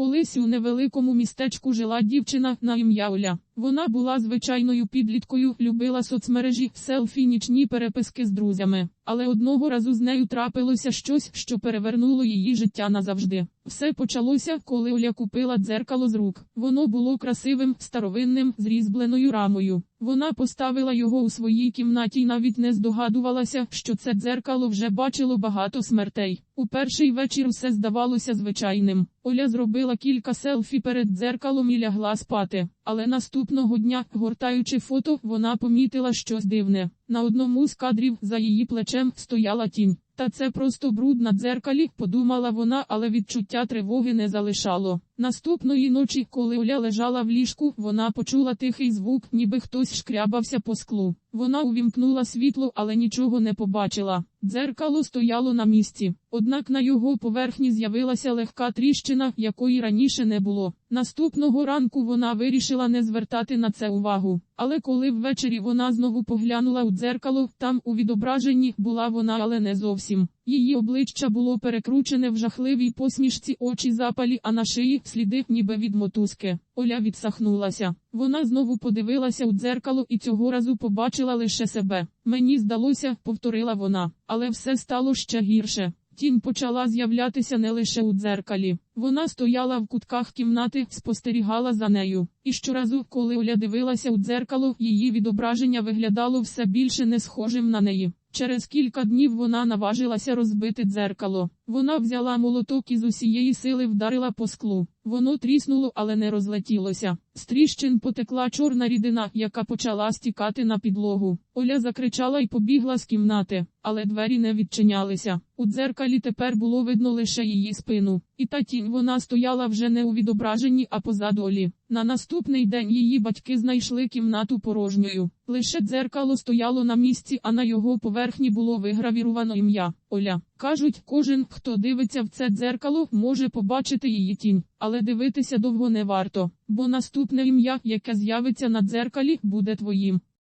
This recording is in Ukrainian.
Колись у невеликому містечку жила дівчина на ім'я Оля. Вона була звичайною підліткою, любила соцмережі, селфі, нічні переписки з друзями. Але одного разу з нею трапилося щось, що перевернуло її життя назавжди. Все почалося, коли Оля купила дзеркало з рук. Воно було красивим, старовинним, з різьбленою рамою. Вона поставила його у своїй кімнаті і навіть не здогадувалася, що це дзеркало вже бачило багато смертей. У перший вечір все здавалося звичайним. Оля зробила кілька селфі перед дзеркалом і лягла спати. Але наступного дня, гортаючи фото, вона помітила щось дивне. На одному з кадрів за її плечем стояла тінь. Та це просто бруд на дзеркалі, подумала вона, але відчуття тривоги не залишало. Наступної ночі, коли Оля лежала в ліжку, вона почула тихий звук, ніби хтось шкрябався по склу. Вона увімкнула світло, але нічого не побачила. Дзеркало стояло на місці, однак на його поверхні з'явилася легка тріщина, якої раніше не було. Наступного ранку вона вирішила не звертати на це увагу. Але коли ввечері вона знову поглянула у дзеркало, там у відображенні була вона, але не зовсім. Її обличчя було перекручене в жахливій посмішці, очі запалі, а на шиї сліди, ніби від мотузки. Оля відсахнулася. Вона знову подивилася у дзеркало і цього разу побачила лише себе. Мені здалося, повторила вона, але все стало ще гірше. Тінь почала з'являтися не лише у дзеркалі. Вона стояла в кутках кімнати, спостерігала за нею. І щоразу, коли Оля дивилася у дзеркало, її відображення виглядало все більше не схожим на неї. Через кілька днів вона наважилася розбити дзеркало. Вона взяла молоток і з усієї сили вдарила по склу. Воно тріснуло, але не розлетілося. З тріщин потекла чорна рідина, яка почала стікати на підлогу. Оля закричала і побігла з кімнати, але двері не відчинялися. У дзеркалі тепер було видно лише її спину. І та тінь вона стояла вже не у відображенні, а позаду Олі. На наступний день її батьки знайшли кімнату порожньою. Лише дзеркало стояло на місці, а на його поверхні було вигравіровано ім'я Оля. Кажуть, кожен, хто дивиться в це дзеркало, може побачити її тінь, але дивитися довго не варто, бо наступне ім'я, яке з'явиться на дзеркалі, буде твоїм.